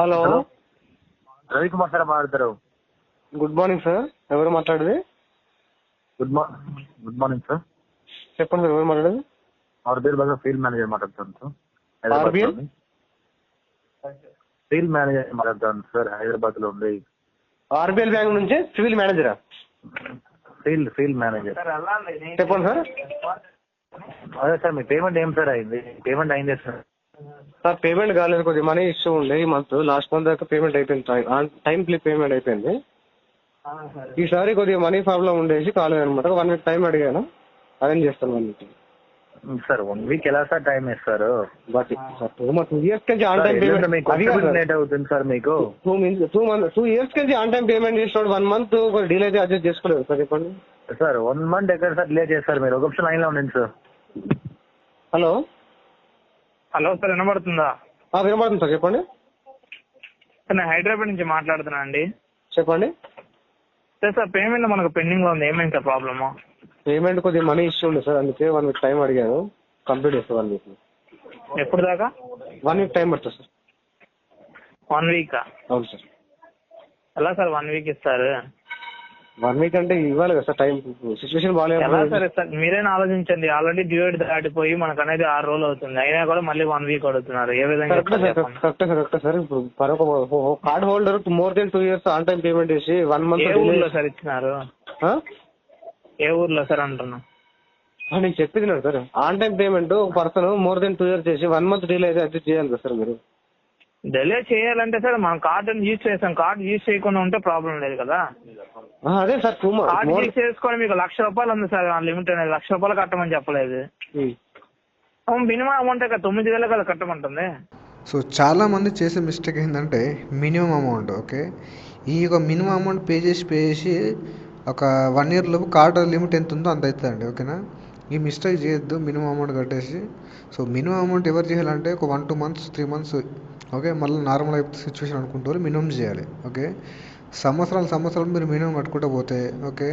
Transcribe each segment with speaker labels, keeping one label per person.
Speaker 1: Hello.
Speaker 2: Hello. Ravikumar sir మాట్లాడతారు.
Speaker 1: Good morning sir. ఎవరు మాట్లాడేది?
Speaker 2: Good morning good morning sir.
Speaker 1: చెప్పండి సార్ ఎవరు మాట్లాడేది?
Speaker 2: ఆర్బిఎల్ బాగా ఫీల్డ్ మేనేజర్ మాట్లాడుతాను సార్.
Speaker 1: RBL?
Speaker 2: ఫీల్డ్ మేనేజర్ మాట్లాడుతాను సార్ హైదరాబాద్లో ఉంది.
Speaker 1: ఆర్బిఎల్ బ్యాంక్ నుంచి సివిల్ మేనేజరా?
Speaker 2: Field field manager.
Speaker 1: చెప్పండి సార్.
Speaker 2: అదే సార్ మీ పేమెంట్ ఏం సార్ అయింది? పేమెంట్ అయిందే సార్
Speaker 1: సార్ పేమెంట్ కాలేదు కొద్దిగా మనీ ఇష్యూ ఉండే ఈ మంత్ లాస్ట్ మంత్ దాకా పేమెంట్ అయిపోయింది. టైం టైం క్లిప్ పేమెంట్ అయిపోయింది. ఈసారి కొద్దిగా మనీ ప్రాబ్లం ఉండేసి కాలేదు అనమాట వన్ వీక్ టైం అడిగాను. అరేంజ్ చేస్తాను one week
Speaker 2: sir one week ఎలా సార్ టైం ఇస్తారు?
Speaker 1: But sir two month two years నుంచి ఆన్ టైం పేమెంట్
Speaker 2: లేట్ అవుతుంది సార్ మీకు.
Speaker 1: Two month two month two years నుంచి ఆన్ టైం పేమెంట్ చేసినాడు one month deal అయితే adjust చేసుకోలేదు sir చెప్పండి.
Speaker 2: సార్ వన్ మంత్ ఎక్కడ సార్ డిలే చేస్తారు మీరు? ఒక లైన్లో ఉండండి సార్.
Speaker 1: హలో
Speaker 3: హలో సార్ వినబడుతుందా?
Speaker 1: వినపడుతుంది సార్ చెప్పండి.
Speaker 3: సార్ నేను హైదరాబాద్ నుంచి మాట్లాడుతున్నా అండి.
Speaker 1: చెప్పండి.
Speaker 3: సార్ సార్ పేమెంట్ మనకు పెండింగ్లో ఉంది ఏమైంది సార్ ప్రాబ్లమ్?
Speaker 1: పేమెంట్ కొద్దిగా మనీ ఇష్యూ ఉంది సార్ అందుకే వన్ వీక్ టైం అడిగాను కంప్లీట్ చేస్తాను వన్ వీక్.
Speaker 3: ఎప్పుడు దాకా?
Speaker 1: వన్ వీక్ టైం పడుతుంది సార్.
Speaker 3: One week?
Speaker 1: అవును సార్.
Speaker 3: ఎలా సార్ వన్ వీక్ ఇస్తారు?
Speaker 1: వన్ వీక్ అంటే ఇవ్వాలి కదా సార్ టైం సిచ్యువేషన్
Speaker 3: ఎలా
Speaker 1: బాగాలేదు
Speaker 3: సార్ ఇస్తారు మీరైనా ఆలోచించండి. ఆల్రెడీ డ్యూట్ దాటిపోయి మనకు అనేది ఆరు రోజులు అవుతుంది. అయినా కూడా మళ్ళీ వన్ వీక్ అడుగుతున్నారు. ఏ విధంగా
Speaker 1: కరెక్ట్ సార్
Speaker 3: చెప్పండి.
Speaker 1: Correct sir correct sir. ఇప్పుడు మరొక card holder more than two years on time payment చేసి వన్ మంత్
Speaker 3: ఏ ఊర్లో సార్ ఇచ్చినారు? ఏ ఊర్లో సార్ అంటున్నా?
Speaker 1: నేను చెప్పింది సార్. ఆన్ టైం పేమెంట్ ఒక person more than two years చేసి వన్ మంత్ డీల్ అయితే అడ్జస్ట్ చేయాలి కదా సార్ మీరు.
Speaker 3: డిలే చేయాలంటే సార్ మనం కార్డు యూజ్ చేసాం కార్డు యూజ్ చేయకుండా ఉంటే ప్రాబ్లం లేదు కదా.
Speaker 1: అదే సార్ టూ
Speaker 3: కార్డు యూజ్ చేసుకొని మీకు లక్ష రూపాయలు ఉంది సార్ లిమిట్ అనేది. లక్ష రూపాయలు కట్టమని చెప్పలేదు. మినిమం అమౌంట్ కదా తొమ్మిది వేలు కదా కట్టమంటుంది.
Speaker 4: సో చాలామంది చేసే మిస్టేక్ ఏంటంటే మినిమం అమౌంట్ ఓకే ఈ యొక్క మినిమం అమౌంట్ పే చేసి పే చేసి ఒక వన్ ఇయర్ లోపు కార్డ్ లిమిట్ ఎంత ఉందో అంత అవుతుందండి ఓకేనా? ఈ మిస్టేక్ చేయొద్దు మినిమం అమౌంట్ కట్టేసి. సో మినిమం అమౌంట్ ఎవరు చేయాలంటే ఒక one two months three months okay మళ్ళీ నార్మల్ అయిపోతే సిచ్యువేషన్ అనుకుంటారు మినిమం చేయాలి ఓకే? సంవత్సరాలు సంవత్సరాలు మీరు మినిమం కట్టుకుంటూ పోతే okay?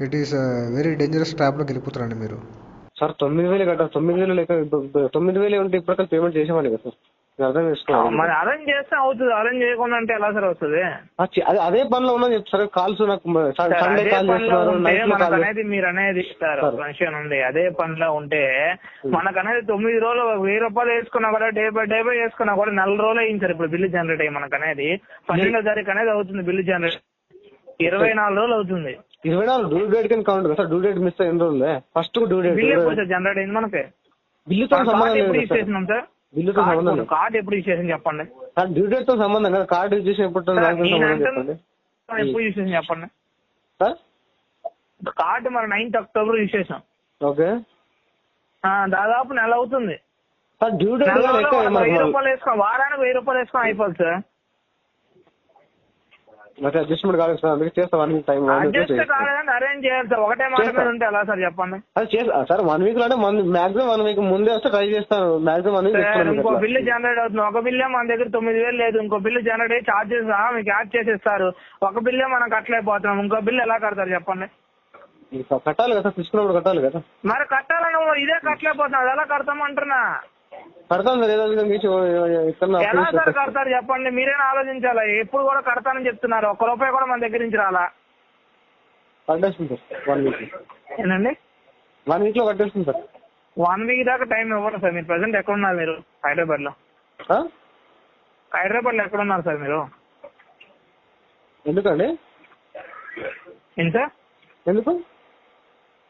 Speaker 4: It is very dangerous ట్రాప్లోకి వెళ్ళిపోతారండి మీరు.
Speaker 1: సార్ తొమ్మిది వేలు కట్టాలి తొమ్మిది వేలు లేక తొమ్మిది వేలు ఉంటే ఇప్పటికల్ పేమెంట్ చేసేవాడి కదా సార్? అర్థం చేసుకోవాలి.
Speaker 3: మరి అరేంజ్ చేస్తే అవుతుంది. అరేంజ్ చేయకుండా అంటే ఎలా సార్ వస్తుంది?
Speaker 1: అదే పనిలో ఉన్నా చెప్తారు. కాల్స్ నాకు సండే కాల్ చేస్తున్నారు.
Speaker 3: అనేది మీరు అనేది. ఒక విషయం ఉంది. అదే పనిలో ఉంటే మనకు అనేది తొమ్మిది రోజులు వెయ్యి రూపాయలు వేసుకున్నా కూడా డే బై డే బై వేసుకున్నా కూడా నెల రోజులు అయింది సార్. ఇప్పుడు బిల్లు జనరేట్ అయ్యి మనకు అనేది పన్నెండో తారీఖు అనేది అవుతుంది. బిల్లు జనరేట్ ఇరవై నాలుగు రోజులు అవుతుంది.
Speaker 1: ఇరవై నాలుగు డ్యూ డేట్ కింద కౌంట్ కదా డ్యూ డేట్ మిస్ ఎన్ని రోజులే. First due date
Speaker 3: bill generate అయింది మనకి.
Speaker 1: బిల్లుతో సంబంధం లేదు సార్? బిల్లుతో సంబంధం లేదు.
Speaker 3: కార్డు ఎప్పుడు యూజ్ చేసాం చెప్పండి.
Speaker 1: డ్యూ డేట్తో సంబంధం కదా కార్డు చేసి ఎప్పుడు చెప్పండి.
Speaker 3: ఎప్పుడు చెప్పండి.
Speaker 1: సార్?
Speaker 3: కార్డు మరి నైన్త్ అక్టోబర్ యూజ్ చేసాం
Speaker 1: ఓకే.
Speaker 3: దాదాపు నెల అవుతుంది.
Speaker 1: సార్ డ్యూ డేట్
Speaker 3: వెయ్యి రూపాయలు వేసుకో వారానికి వెయ్యి రూపాయలు వేసుకొని అయిపోతుంది సార్.
Speaker 1: అంటే అడ్జస్ట్మెంట్ కాలేదు సార్ అందుకే చేస్తా వన్ వీక్ టైం
Speaker 3: అరేంజ్ చేయాలి ఒకటే మాట మీద ఉంటే ఎలా సార్ చెప్పండి?
Speaker 1: అది చేస్తా సార్ వన్ వీక్లోనే మాక్సిమం వన్ వీక్ ముందే వస్తే ట్రై చేస్తాను మాక్సిమం వన్
Speaker 3: వీక్ ఇంకో బిల్లు జనరేట్ అవుతుంది ఒక బిల్లే మన దగ్గర తొమ్మిది వేలు లేదు ఇంకో బిల్లు జనరేట్ అయ్యి చార్జెస్ మీకు యాడ్ చేసేస్తారు. ఒక బిల్లే మనం కట్టలేకపోతున్నాం ఇంకో బిల్ ఎలా కడతారు చెప్పండి?
Speaker 1: కట్టాలి కదా తీసుకున్నప్పుడు కట్టాలి కదా.
Speaker 3: మరి కట్టాలని ఇదే కట్టలేకపోతున్నాం అది ఎలా కడతామంటున్నా?
Speaker 1: కడతాను సార్ ఏదో విధంగా
Speaker 3: ఎలా సార్ కడతారు చెప్పండి? మీరైనా ఆలోచించాలా? ఎప్పుడు కూడా కడతానని చెప్తున్నారు. ఒక్క రూపాయి కూడా మన దగ్గర నుంచి రాలా?
Speaker 1: కట్టేస్తుంది సార్ వన్ వీక్
Speaker 3: ఏంటండి?
Speaker 1: వన్ వీక్లో కట్టేస్తుంది సార్.
Speaker 3: వన్ వీక్ దాకా టైం ఇవ్వరు సార్. మీరు ప్రజెంట్ ఎక్కడ ఉన్నారు మీరు? హైదరాబాద్లో? హైదరాబాద్లో ఎక్కడ ఉన్నారు సార్ మీరు?
Speaker 1: ఎందుకండి?
Speaker 3: ఏంటి సార్?
Speaker 1: ఎందుకు?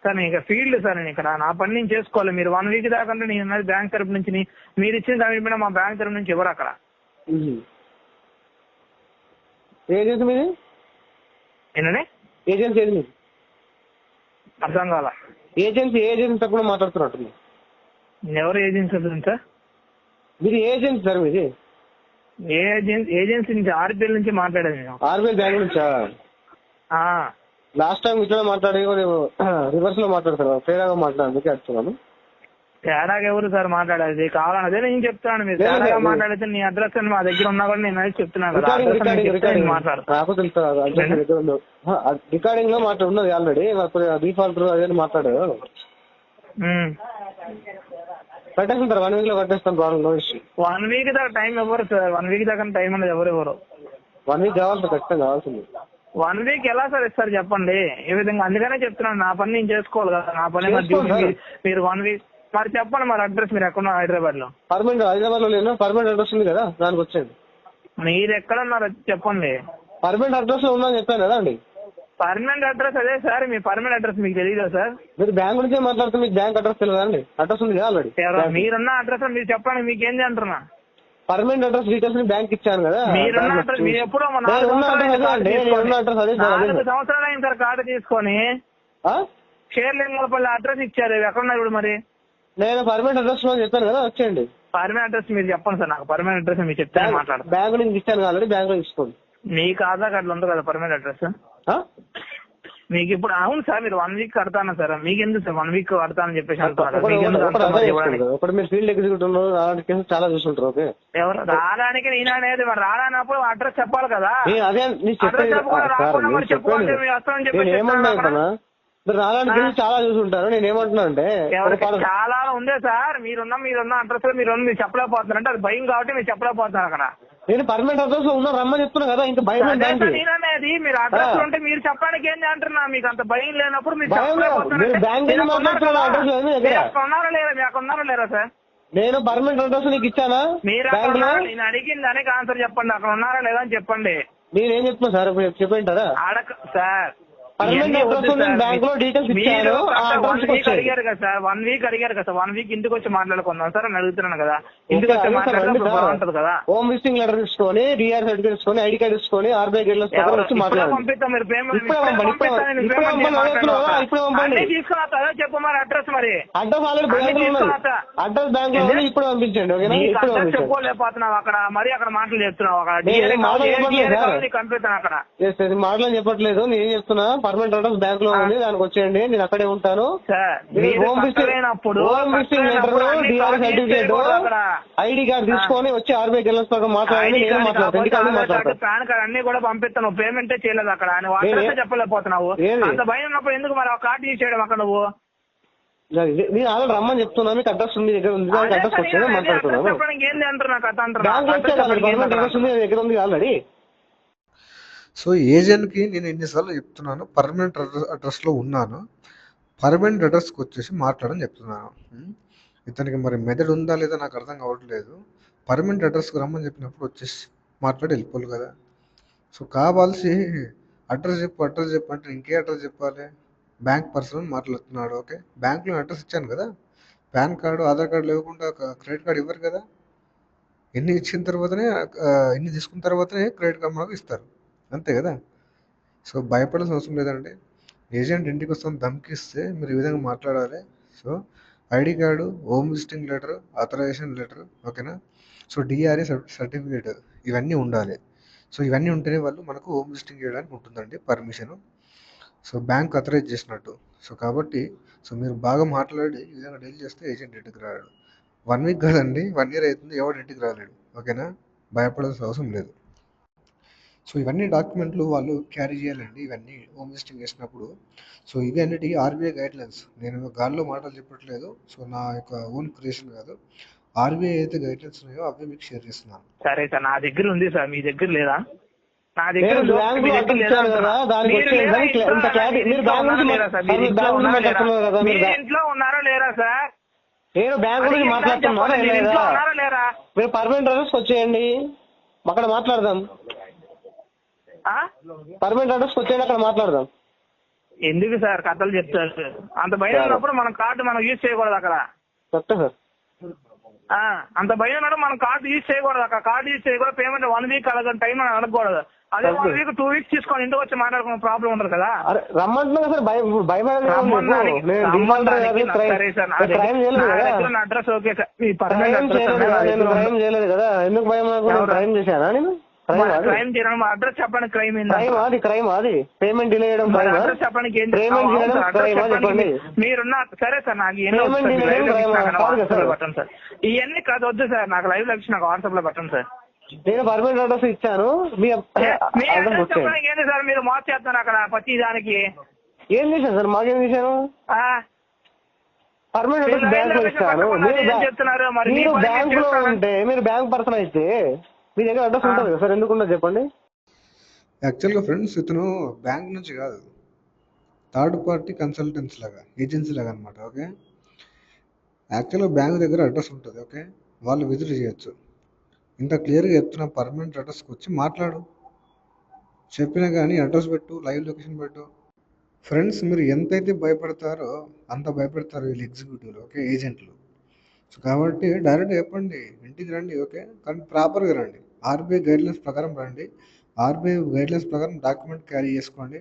Speaker 3: సార్ నేను ఇక ఫీల్డ్ సార్ నేను ఇక్కడ నా పని నేను చేసుకోవాలి. మీరు వన్ వీక్ దాకా అంటే నేను ఉన్నది బ్యాంక్ తరపు నుంచి మీరు ఇచ్చిన దాని మీద మా బ్యాంక్ తరపు నుంచి ఇవ్వరు అక్కడ.
Speaker 1: ఏజెన్సీ మీది?
Speaker 3: ఏంటండి?
Speaker 1: ఏజెన్సీ ఏది మీది?
Speaker 3: అర్థం కాల.
Speaker 1: ఏజెన్సీ ఏజెన్సీ తరపున మాట్లాడుతున్నట్టుంది.
Speaker 3: ఎవరు ఏజెన్సీ సార్?
Speaker 1: మీది ఏజెన్సీ సార్ మీది?
Speaker 3: ఏజెన్సీ ఏజెన్సీ నుంచి ఆర్బిఎల్ నుంచి మాట్లాడేది
Speaker 1: ఆర్బీఐ బ్యాంక్ నుంచా? లాస్ట్ టైం ఇట్లా మాట్లాడి రివర్స్ లో మాట్లాడతాను తేడాగా మాట్లాడాను అందుకే అడుగుతున్నాను.
Speaker 3: తేడాగా ఎవరు సార్ మాట్లాడేది కావాలని అదే నేను చెప్తాను మీరు తేడాగా. మాట్లాడితే నీ అడ్రస్ అని మా దగ్గర ఉన్నా కూడా నేను అది చెప్తున్నాను.
Speaker 1: నాకు తెలుసు రికార్డింగ్లో మాట ఉన్నది ఆల్రెడీ డిఫాల్ట్ అదే మాట్లాడారు. కట్టేస్తాను సార్ వన్ వీక్లో కట్టేస్తాను ప్రాబ్లం
Speaker 3: వన్ వీక్ దాకా టైం ఇవ్వరు సార్? వన్ వీక్ దాకా టైం అనేది ఎవరు ఇవ్వరు
Speaker 1: వన్ వీక్ కావాలి సార్ ఖచ్చితంగా కావాల్సింది.
Speaker 3: వన్ వీక్ ఎలా సార్ ఇస్తారు చెప్పండి? ఏ విధంగా అందుకనే చెప్తున్నాను నా పని నేను చేసుకోవాలి కదా నా పని మరి
Speaker 1: చేసుకోండి
Speaker 3: duty
Speaker 1: సార్.
Speaker 3: మీరు- మీరు వన్ వీక్ మరి చెప్పండి మరి అడ్రస్ మీరు ఎక్కడ హైదరాబాద్లో
Speaker 1: పర్మనెంట్ హైదరాబాద్లో లేను? పర్మనెంట్ అడ్రస్ ఉంది కదా దానికి వచ్చేయండి.
Speaker 3: మీరు ఎక్కడ ఉన్నారు అది చెప్పండి.
Speaker 1: పర్మనెంట్ అడ్రస్లో అని చెప్పాను కదా అండి.
Speaker 3: పర్మనెంట్ అడ్రస్ అదే సార్ మీ పర్మనెంట్ అడ్రస్ మీకు తెలియదా సార్?
Speaker 1: మీరు బ్యాంక్ నుంచే మాట్లాడితే మీకు బ్యాంక్ అడ్రస్ తెలియదా అండి? అడ్రస్ ఉంది కదా ఆల్రెడీ.
Speaker 3: ఎవరో మీరున్న అడ్రస్ మీరు చెప్పండి మీకేంది అంటున్నా?
Speaker 1: పర్మనెంట్ అడ్రస్ డీటెయిల్స్ని బ్యాంక్ ఇచ్చాను కదా.
Speaker 3: మీరున్న అడ్రస్ మీరు ఎప్పుడో మా
Speaker 1: నేను
Speaker 3: నాలుగు
Speaker 1: ఉన్న
Speaker 3: సంవత్సరాలు
Speaker 1: అడ్రస్ అదే నేను ఉన్న అడ్రస్ అదే సార్ అదే
Speaker 3: నాలుగు
Speaker 1: సార్.
Speaker 3: సంవత్సరాలు అయింది సార్ కార్డు తీసుకొని.
Speaker 1: ఆ?
Speaker 3: షేర్లింగపల్లి అడ్రస్ ఇచ్చారు. ఎక్కడ ఉన్నారు ఇప్పుడు మరి?
Speaker 1: నేను పర్మనెంట్ అడ్రస్లో చెప్పాను కదా వచ్చేయండి.
Speaker 3: పర్మనెంట్ అడ్రస్ మీరు చెప్పండి సార్ నాకు పర్మనెంట్ అడ్రస్ మీరు చెప్తే మాట్లాడతాను.
Speaker 1: బ్యాంక్ నుంచి ఇచ్చాను ఆల్రెడీ బ్యాంక్లో తీసుకోండి
Speaker 3: మీకు ఆధార్ కార్డులో ఉంది కదా పర్మనెంట్ అడ్రస్
Speaker 1: ఆ?
Speaker 3: మీకు ఇప్పుడు అవును సార్ మీరు వన్ వీక్ కడతాను సార్? మీకు ఎందుకు సార్ వన్ వీక్ కడతానని చెప్పేసి అంటున్నారు. మరి
Speaker 1: ఫీల్డ్ ఎగ్జిక్యూటివ్ కేసులు చాలా చూసుంటారు ఓకే?
Speaker 3: ఎవరు? రావడానికి నేను అనేది మరి రానప్పుడు అడ్రస్ చెప్పాలి కదా.
Speaker 1: అదే నేను
Speaker 3: మరి
Speaker 1: రావడానికి చాలా చూసుంటారు నేను ఏమంటున్నా అంటే
Speaker 3: చాలా ఉందే సార్ మీరున్న మీరున్న అడ్రస్ మీరు చెప్పలేకపోతున్నారు అంటే అది భయం కాబట్టి మీరు చెప్పలేకపోతున్నారు అక్కడ.
Speaker 1: నేను పర్మనెంట్ అడ్రస్లో ఉన్నా రమ్మని చెప్తున్నా కదా ఇంకా భయం
Speaker 3: నేననేది మీరు అడ్రస్. ఉంటే మీరు చెప్పడానికి ఏంటి అంటున్నా? మీకు అంత భయం లేనప్పుడు మీరు లేరా? ఉన్నారా లేరా సార్?
Speaker 1: నేను పర్మనెంట్ అడ్రస్ నీకు ఇచ్చానా?
Speaker 3: నేను అడిగిన దానికి ఆన్సర్ చెప్పండి. అక్కడ ఉన్నారా లేదా అని చెప్పండి.
Speaker 1: నేనేం చెప్తున్నా సార్? చెప్పంటారా
Speaker 3: అడక సార్
Speaker 1: లో
Speaker 3: వన్ వీక్
Speaker 1: వచ్చేయండి.
Speaker 3: అడిగారు కదా సార్. వన్ వీక్ అడిగారు కదా వన్ వీక్ ఇంటికి వచ్చి మాట్లాడుకుందాం సార్ అని అడుగుతున్నాను కదా. ఇంటికి వచ్చి. బాగుంటది కదా.
Speaker 1: హోమ్ విజిటింగ్ లెటర్ తీసుకొని డిఆర్ సర్టిఫికేట్ తీసుకొని ఐడి కార్డ్ తీసుకొని ఆర్బీఐ
Speaker 3: గేట్లో
Speaker 1: వచ్చి
Speaker 3: పంపిస్తాం మీరు పేమెంట్
Speaker 1: పంపండి, ఇప్పుడే ఇప్పుడే పంపండి, అదే చెప్తున్నా, ఇప్పుడే పంపండి.
Speaker 3: అన్నీ తీసుకుని వస్తా, అదే చెప్పు మరి అడ్రస్ మరి.
Speaker 1: అడ్రస్ ఆల్రెడీ
Speaker 3: తీసుకున్నా.
Speaker 1: అడ్రస్ బ్యాంక్లో ఇప్పుడు పంపించండి ఓకేనా? ఇప్పుడు
Speaker 3: చెప్పుకోలేకపోతున్నావు అక్కడ. మరి అక్కడ మాటలు చెప్తున్నావు అక్కడ.
Speaker 1: మాటలు చెప్పట్లేదు మాటలు చెప్పట్లేదు నేను చెప్తున్నా? పర్మనెంట్ అడ్రస్ బ్యాంక్లో ఉంది దానికి వచ్చేయండి నేను అక్కడే ఉంటాను. Home visiting home visiting letter DR certificate. ID card తీసుకొని వచ్చి ఆర్బీఐ గెలస్ మాట్లాడండి
Speaker 3: ఐడి
Speaker 1: నేను మాట్లాడతాను
Speaker 3: పాన్ కార్డు అన్ని కూడా పంపిస్తాను పేమెంటే చేయలేదు అక్కడ చెప్పలేకపోతున్నావు? అంత భయం ఉన్నప్పుడు ఎందుకు మరి ఆ కార్డు చేయడం అక్కడ నువ్వు?
Speaker 1: నేను ఆల్రెడీ రమ్మని చెప్తున్నా మీకు అడ్రస్ ఉంది దగ్గర ఉంది అడ్రస్
Speaker 3: సార్,
Speaker 1: వచ్చేది
Speaker 3: నేను అదే
Speaker 1: మాట్లాడుతున్నాను బ్యాంక్
Speaker 3: అడ్రస్?
Speaker 1: ఉంది దగ్గర ఉంది ఆల్రెడీ.
Speaker 4: సో ఏజెంట్కి నేను ఎన్నిసార్లు చెప్తున్నాను పర్మనెంట్ అడ్రస్ అడ్రస్లో ఉన్నాను. పర్మనెంట్ అడ్రస్కి వచ్చేసి మాట్లాడని చెప్తున్నాను. ఇతనికి మరి మెదడు ఉందా లేదా నాకు అర్థం కావట్లేదు. పర్మనెంట్ అడ్రస్కి రమ్మని చెప్పినప్పుడు వచ్చేసి మాట్లాడి వెళ్ళిపోవాలి కదా. సో కావాల్సి అడ్రస్ చెప్పు అడ్రస్ చెప్పు అంటే ఇంకే అడ్రస్ చెప్పాలి. బ్యాంక్ పర్సన్ మాట్లాడుతున్నాడు ఓకే? బ్యాంక్లో అడ్రస్ ఇచ్చాను కదా. పాన్ కార్డు ఆధార్ కార్డు లేకుండా క్రెడిట్ కార్డు ఇవ్వరు కదా. ఎన్ని ఇచ్చిన తర్వాతనే ఎన్ని తీసుకున్న తర్వాతనే క్రెడిట్ కార్డు మనకు ఇస్తారు. అంతే కదా? సో భయపడాల్సిన అవసరం లేదండి. ఏజెంట్ ఇంటికి వస్తాను ధమ్కిస్తే మీరు ఈ విధంగా మాట్లాడాలి. So ID card home visiting letter authorization letter ఓకేనా? సో డిఆర్ఏ సర్టిఫికేట్ ఇవన్నీ ఉండాలి. సో ఇవన్నీ ఉంటేనే వాళ్ళు మనకు హోమ్ విజిటింగ్ చేయడానికి ఉంటుందండి పర్మిషన్. సో బ్యాంక్ అథరైజ్ చేసినట్టు. సో కాబట్టి సో మీరు బాగా మాట్లాడి ఈ విధంగా డీల్ చేస్తే ఏజెంట్ ఇంటికి రాడు. వన్ వీక్ కాదండి వన్ ఇయర్ అవుతుంది ఎవడు ఇంటికి రాలేడు. ఓకేనా? భయపడాల్సిన అవసరం లేదు. సో ఇవన్నీ డాక్యుమెంట్లు వాళ్ళు క్యారీ చేయాలండి ఇవన్నీ హోమ్ విజిటింగ్ చేసినప్పుడు. సో ఇవి అన్నిటి ఆర్బీఐ గైడ్లైన్స్. నేను గాల్లో మాటలు చెప్పట్లేదు సో నా యొక్క ఓన్ క్రియేషన్ కాదు. ఆర్బీఐ అయితే గైడ్లైన్స్ ఉన్నాయో అవే మీకు షేర్ చేస్తున్నాను.
Speaker 3: సరే సార్ నా దగ్గర ఉంది సార్ మీ దగ్గర లేదా? నా దగ్గర మీ లేదా ఇంట్లో? ఉన్నారా? లేరా సార్?
Speaker 1: నేను బ్యాంక్ మాట్లాడుతున్నారా
Speaker 3: చెప్పండి, మీరు
Speaker 1: పర్మనెంట్ అడ్రస్ వచ్చేయండి అక్కడ మాట్లాడదాం? పర్మనెంట్ అడ్రస్ వచ్చేయండి అక్కడ మాట్లాడదాం.
Speaker 3: ఎందుకు సార్ కథలు చెప్తారు? అంత భయం. ఉన్నప్పుడు మనం కార్డు మనం యూజ్ చేయకూడదు అక్కడ.
Speaker 1: చెప్తా సార్.
Speaker 3: ఆ, అంత భయం ఉన్నప్పుడు మనం కార్డు యూజ్ చేయకూడదు అక్కడ. కార్డు యూజ్ చేయకూడదు పేమెంట్ వన్ వీక్ అలాగే టైం అని అడగకూడదు. అదే వన్. వీక్ టూ వీక్స్ తీసుకొని ఇంటికి వచ్చి మాట్లాడుకున్న ప్రాబ్లం ఉండదు కదా.
Speaker 1: రమ్మంటున్నా సార్ భయం
Speaker 3: అడ్రస్ ఓకే సార్.
Speaker 1: ఎందుకు భయం? క్రైమ్ చేశానా నేను? క్రైమ్
Speaker 3: చేయడం మా అడ్రస్ చెప్పండి క్రైమ్
Speaker 1: క్రైమ్ అది క్రైమ్ అది. పేమెంట్ డిలే చేయడం క్రైమ్
Speaker 3: అడ్రస్
Speaker 1: చేయడం క్రైమ్ చెప్పండి.
Speaker 3: మీరున్న సరే సార్ నాకు. పెట్టండి సార్. ఇవన్నీ కాదు వద్దు సార్. నాకు లైవ్లో నాకు వాట్సాప్లో పెట్టండి సార్.
Speaker 1: నేను పర్మనెంట్ అడ్రస్ ఇచ్చాను. మీ
Speaker 3: ఏంటి సార్? మీరు మార్చేస్తున్నారు అక్కడ ప్రతి దానికి.
Speaker 1: ఏం చేశాను సార్? మాకేం చేశాను పర్మనెంట్ అడ్రస్ బ్యాంక్లో
Speaker 3: లొకేషన్
Speaker 1: మీరు
Speaker 3: బ్యాంక్లో.
Speaker 1: ఉంటే మీరు బ్యాంక్ పర్సన్ అయితే మీ దగ్గర అడ్రస్ ఉంటుంది కదా సార్? ఎందుకు ఉండదు చెప్పండి.
Speaker 4: యాక్చువల్గా ఫ్రెండ్స్ ఇతను బ్యాంక్ నుంచి కాదు. థర్డ్ పార్టీ కన్సల్టెన్సీ లాగా ఏజెన్సీ లాగా అనమాట ఓకే యాక్చువల్గా బ్యాంక్ దగ్గర అడ్రస్ ఉంటుంది ఓకే వాళ్ళు విజిట్ చేయొచ్చు. ఇంత క్లియర్గా చెప్తున్న పర్మనెంట్ అడ్రస్కి వచ్చి మాట్లాడు. చెప్పినా కానీ అడ్రస్ పెట్టు లైవ్ లొకేషన్ పెట్టు. ఫ్రెండ్స్ మీరు ఎంతైతే భయపడతారో అంత భయపడతారు వీళ్ళు ఎగ్జిక్యూటివ్లు ఓకే ఏజెంట్లు కాబట్టి డైరెక్ట్ చెప్పండి ఇంటికి రండి ఓకే? కానీ ప్రాపర్గా రండి. ఆర్బీఐ గైడ్లైన్స్ ప్రకారం రండి. ఆర్బీఐ గైడ్లైన్స్ ప్రకారం డాక్యుమెంట్ క్యారీ చేసుకోండి.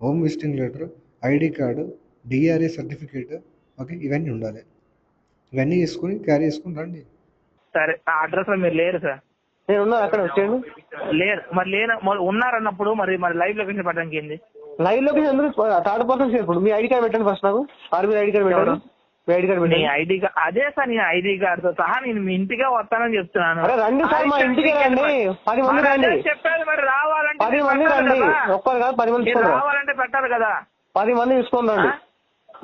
Speaker 4: Home visiting letter ID card DRA certificate okay? ఇవన్నీ ఉండాలి. ఇవన్నీ తీసుకొని క్యారీ చేసుకొని రండి.
Speaker 3: సరే ఆ అడ్రస్లో మీరు లేరు సార్.
Speaker 1: నేను ఉన్నా అక్కడ వచ్చేయండి.
Speaker 3: లేరు. మరి లేన మరి ఉన్నారన్నప్పుడు మరి మరి లైవ్ లొకేషన్ పెట్టడానికి ఏంది?
Speaker 1: లైవ్ లొకేషన్ ఎందుకు? థర్డ్ పర్సన్ ఇప్పుడు మీ ఐడి కార్డ్ పెట్టండి ఫస్ట్ నాకు. ఆర్బీఐ ఐడి కార్డ్ పెట్టండి. కార్డ్
Speaker 3: నీ ఐడి అదే సార్ నీ ఐడి కార్డ్తో సహా నేను మీ ఇంటికే వస్తానని చెప్తున్నాను.
Speaker 1: అరే రండి సార్ మా ఇంటికి రండి. పది మంది రండి.
Speaker 3: చెప్పేది మరి రావాలంటే
Speaker 1: పది మంది
Speaker 3: పెట్టాలి
Speaker 1: రండి.
Speaker 3: కదా.
Speaker 1: ఒక్కరు కాదు పది మంది
Speaker 3: రావాలంటే పెట్టాలి కదా.
Speaker 1: పది మంది తీసుకొని రండి?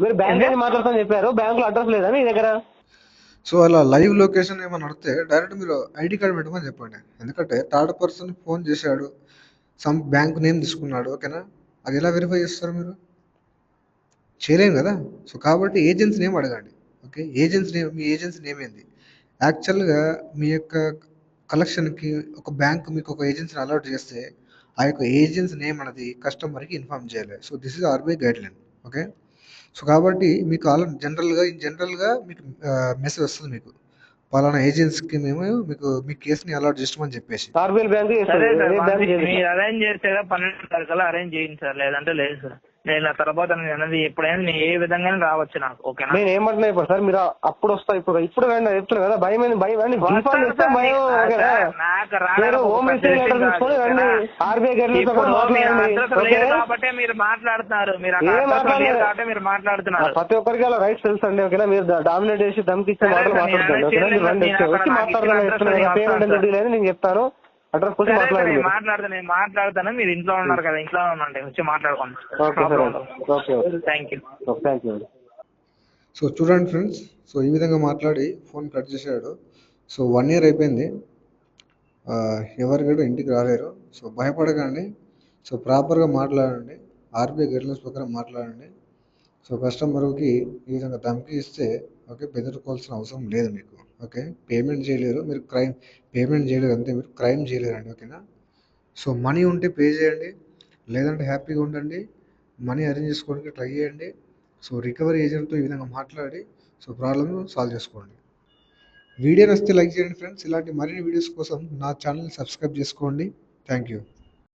Speaker 1: మీరు బ్యాంక్ అని మాట్లాడతాను చెప్పారు. బ్యాంక్లో అడ్రస్ లేదా మీ దగ్గర?
Speaker 4: సో అలా లైవ్ లొకేషన్ ఏమైనా అడిగితే డైరెక్ట్ మీరు ఐడి కార్డ్ పెట్టమని చెప్పండి. ఎందుకంటే థర్డ్ పర్సన్ ఫోన్ చేశాడు. సమ్ బ్యాంక్ నేమ్ తీసుకున్నాడు. ఓకేనా? అది ఎలా వెరిఫై చేస్తారు మీరు? చేయలేం కదా? సో కాబట్టి ఏజెన్సీ నేమ్ అడగండి. ఓకే? ఏజెన్సీ నేమ్ మీ ఏజెన్సీ నేమ్ ఏంది? యాక్చువల్గా మీ యొక్క కలెక్షన్కి ఒక బ్యాంక్ మీకు ఒక ఏజెన్సీని అలౌట్ చేస్తే ఆ యొక్క ఏజెన్సీ నేమ్ అనేది కస్టమర్కి ఇన్ఫార్మ్ చేయాలి. So this is RBI guideline okay? So కాబట్టి మీకు ఆల్ జనరల్గా ఇన్ జనరల్గా మీకు మెసేజ్ వస్తుంది మీకు. పలానా ఏజెన్సీకి మేము మీకు మీ కేసుని అలాట్ చేస్తామని చెప్పేసి.
Speaker 3: అరేంజ్ చేస్తే పన్నెండు తారీఖులో అరేంజ్ చేయండి సార్. లేదంటే లేదు సార్. నేను ఆ తర్వాత నేను ఎప్పుడైనా నేను ఏ విధంగా రావచ్చు నాకు ఓకేనా?
Speaker 1: నేను ఏమంటున్నా ఇప్పుడు సార్ మీరు అప్పుడు వస్తా ఇప్పుడు ఇప్పుడు రండి చెప్తున్నా కదా భయం భయం అండి చేస్తే భయం మీరు హోమ్ మినిస్టర్ లెటర్ తీసుకొని రండి? ఆర్బీఐ గైడ్లైన్స్ మాట్లాడండి
Speaker 3: కాబట్టే మీరు మాట్లాడుతున్నారు మీరు. కాబట్టి మీరు మాట్లాడుతున్నారు.
Speaker 1: ప్రతి ఒక్కరికి అలా రైట్స్ తెలుసు అండి ఓకేనా? మీరు డామినేట్ చేసి దమ్కి ఇచ్చే మాటలు ఓకేనా? మీరు రండి వచ్చి
Speaker 3: అడ్రస్
Speaker 1: పేమెంట్ ఎందుకు లేదు నేను చెప్తాను. అడ్రస్ కోసం మాట్లాడండి.
Speaker 3: మాట్లాడతాను నేను మాట్లాడతాను. మీరు ఇంట్లో ఉన్నారు కదా ఇంట్లో ఉండండి వచ్చి మాట్లాడుకోండి. Thank you
Speaker 1: thank you
Speaker 4: so చూడండి ఫ్రెండ్స్ సో ఈ విధంగా మాట్లాడి ఫోన్ కట్ చేశాడు. సో వన్ ఇయర్ అయిపోయింది. ఎవరు కూడా ఇంటికి రాలేరు. సో భయపడకండి. సో ప్రాపర్గా మాట్లాడండి. ఆర్బీఐ గైడ్లైన్స్ ప్రకారం మాట్లాడండి. సో కస్టమర్కి ఈ విధంగా ధమ్కి ఇస్తే ఓకే బెదిరికోవాల్సిన అవసరం లేదు మీకు ఓకే? పేమెంట్ చేయలేరు మీరు క్రైమ్ పేమెంట్ చేయలేరు అంతే మీరు క్రైమ్ చేయలేరండి ఓకేనా? సో మనీ ఉంటే పే చేయండి లేదంటే హ్యాపీగా ఉండండి మనీ అరేంజ్ చేసుకోవడానికి ట్రై చేయండి సో రికవరీ ఏజెంట్తో ఈ విధంగా మాట్లాడి సో ప్రాబ్లమ్ సాల్వ్ చేసుకోండి. వీడియో నచ్చితే లైక్ చేయండి ఫ్రెండ్స్ ఇలాంటి మరిన్ని వీడియోస్ కోసం నా ఛానల్ని సబ్స్క్రైబ్ చేసుకోండి. Thank you.